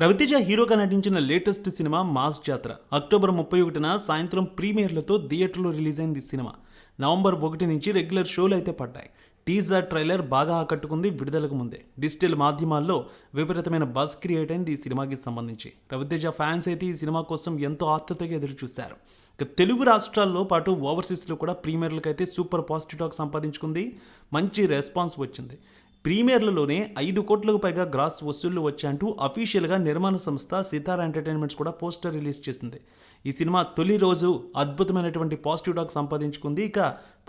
రవితేజ హీరోగా నటించిన latest cinema Mass Jathara. October ముప్పై ఒకటిన సాయంత్రం ప్రీమియర్లతో థియేటర్లో రిలీజ్ అయింది సినిమా. నవంబర్ ఒకటి నుంచి రెగ్యులర్ షోలు అయితే పడ్డాయి. టీజర్ ట్రైలర్ బాగా ఆకట్టుకుంది విడుదలకు ముందే. డిజిటల్ మాధ్యమాల్లో విపరీతమైన బస్ క్రియేట్ అయింది ఈ సినిమాకి సంబంధించి. రవితేజ ఫ్యాన్స్ అయితే ఈ సినిమా కోసం ఎంతో ఆతృతగా ఎదురు చూశారు. ఇక తెలుగు రాష్ట్రాల్లో పాటు ఓవర్సీస్లో కూడా ప్రీమియర్లకు అయితే సూపర్ పాజిటివ్ టాక్ సంపాదించుకుంది. మంచి రెస్పాన్స్ వచ్చింది. ప్రీమియర్లలోనే ఐదు కోట్లకు పైగా గ్రాస్ వసూళ్ళు వచ్చాయంటూ అఫీషియల్గా నిర్మాణ సంస్థ సితార ఎంటర్టైన్మెంట్స్ కూడా పోస్టర్ రిలీజ్ చేసింది. ఈ సినిమా తొలి రోజు అద్భుతమైనటువంటి పాజిటివ్ టాక్ సంపాదించుకుంది. ఇక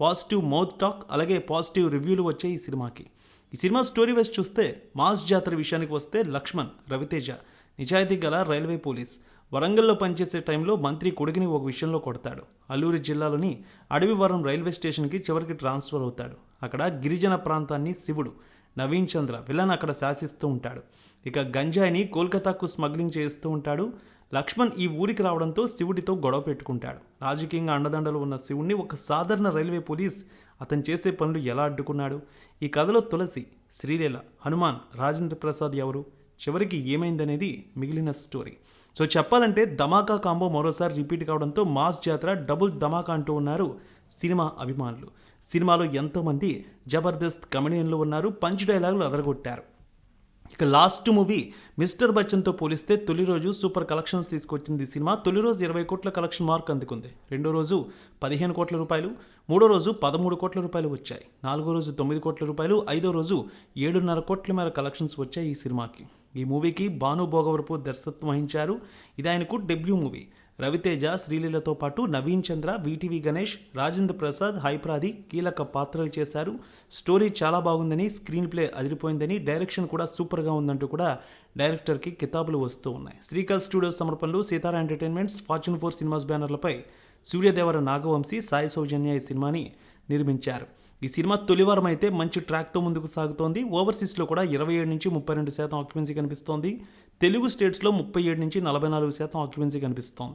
పాజిటివ్ మౌత్ టాక్ అలాగే పాజిటివ్ రివ్యూలు వచ్చాయి ఈ సినిమాకి. ఈ సినిమా స్టోరీ వైజ్ చూస్తే మాస్ జాతర విషయానికి వస్తే లక్ష్మణ్ రవితేజ నిజాయితీ గల రైల్వే పోలీస్. వరంగల్లో పనిచేసే టైంలో మంత్రి కొడుకుని ఒక విషయంలో కొడతాడు. అల్లూరి జిల్లాలోని అడవివరం రైల్వే స్టేషన్కి చివరికి ట్రాన్స్ఫర్ అవుతాడు. అక్కడ గిరిజన ప్రాంతాన్ని శివుడు నవీన్ చంద్ర విలన్ అక్కడ శాసిస్తూ ఉంటాడు. ఇక గంజాయిని కోల్కతాకు స్మగ్లింగ్ చేస్తూ ఉంటాడు. లక్ష్మణ్ ఈ ఊరికి రావడంతో శివుడితో గొడవ పెట్టుకుంటాడు. రాజకీయంగా అండదండలు ఉన్న శివుణ్ణి ఒక సాధారణ రైల్వే పోలీస్ అతను చేసే పనులు ఎలా అడ్డుకున్నాడు? ఈ కథలో తులసి శ్రీలీల హనుమాన్ రాజేంద్ర ప్రసాద్ ఎవరు? చివరికి ఏమైందనేది మిగిలిన స్టోరీ. సో చెప్పాలంటే ధమాకా కాంబో మరోసారి రిపీట్ కావడంతో మాస్ జాతర డబుల్ ధమాకా అంటూ ఉన్నారు సినిమా అభిమానులు. సినిమాలో ఎంతోమంది జబర్దస్త్ కమెడియన్లు ఉన్నారు పంచ్ డైలాగులు అదరగొట్టారు. ఇక లాస్ట్ మూవీ మిస్టర్ బచ్చన్తో పోలిస్తే తొలి రోజు సూపర్ కలెక్షన్స్ తీసుకొచ్చింది ఈ సినిమా. తొలి రోజు ఇరవై కోట్ల కలెక్షన్ మార్క్ అందుకుంది. రెండో రోజు పదిహేను కోట్ల రూపాయలు మూడో రోజు పదమూడు కోట్ల రూపాయలు వచ్చాయి. నాలుగో రోజు తొమ్మిది కోట్ల రూపాయలు ఐదో రోజు ఏడున్నర కోట్ల మేర కలెక్షన్స్ వచ్చాయి ఈ సినిమాకి. ఈ మూవీకి భాను భోగవరపు దర్శకత్వం వహించారు. ఇది ఆయనకు డెబ్యూ మూవీ. రవితేజ శ్రీలీలతో పాటు నవీన్ చంద్ర వీటీవీ గణేష్ రాజేంద్ర ప్రసాద్ హైప్రాది కీలక పాత్రలు చేశారు. స్టోరీ చాలా బాగుందని స్క్రీన్ ప్లే అదిరిపోయిందని డైరెక్షన్ కూడా సూపర్గా ఉందంటూ కూడా డైరెక్టర్కి కితాబులు వస్తూ ఉన్నాయి. Srikara studios సమర్పణలు Sithara entertainments fortune four cinemas బ్యానర్లపై Suryadevara Nagavamsi Sai Soujanya ఈ సినిమాని నిర్మించారు. ఈ సినిమా తొలివారం అయితే మంచి ట్రాక్తో ముందుకు సాగుతోంది. ఓవర్సీస్లో కూడా ఇరవై ఏడు నుంచి ముప్పై రెండు శాతం ఆక్యుపెన్సీ కనిపిస్తోంది. తెలుగు స్టేట్స్లో ముప్పై ఏడు నుంచి నలభై నాలుగు శాతం ఆక్యుపెన్సీ కనిపిస్తోంది.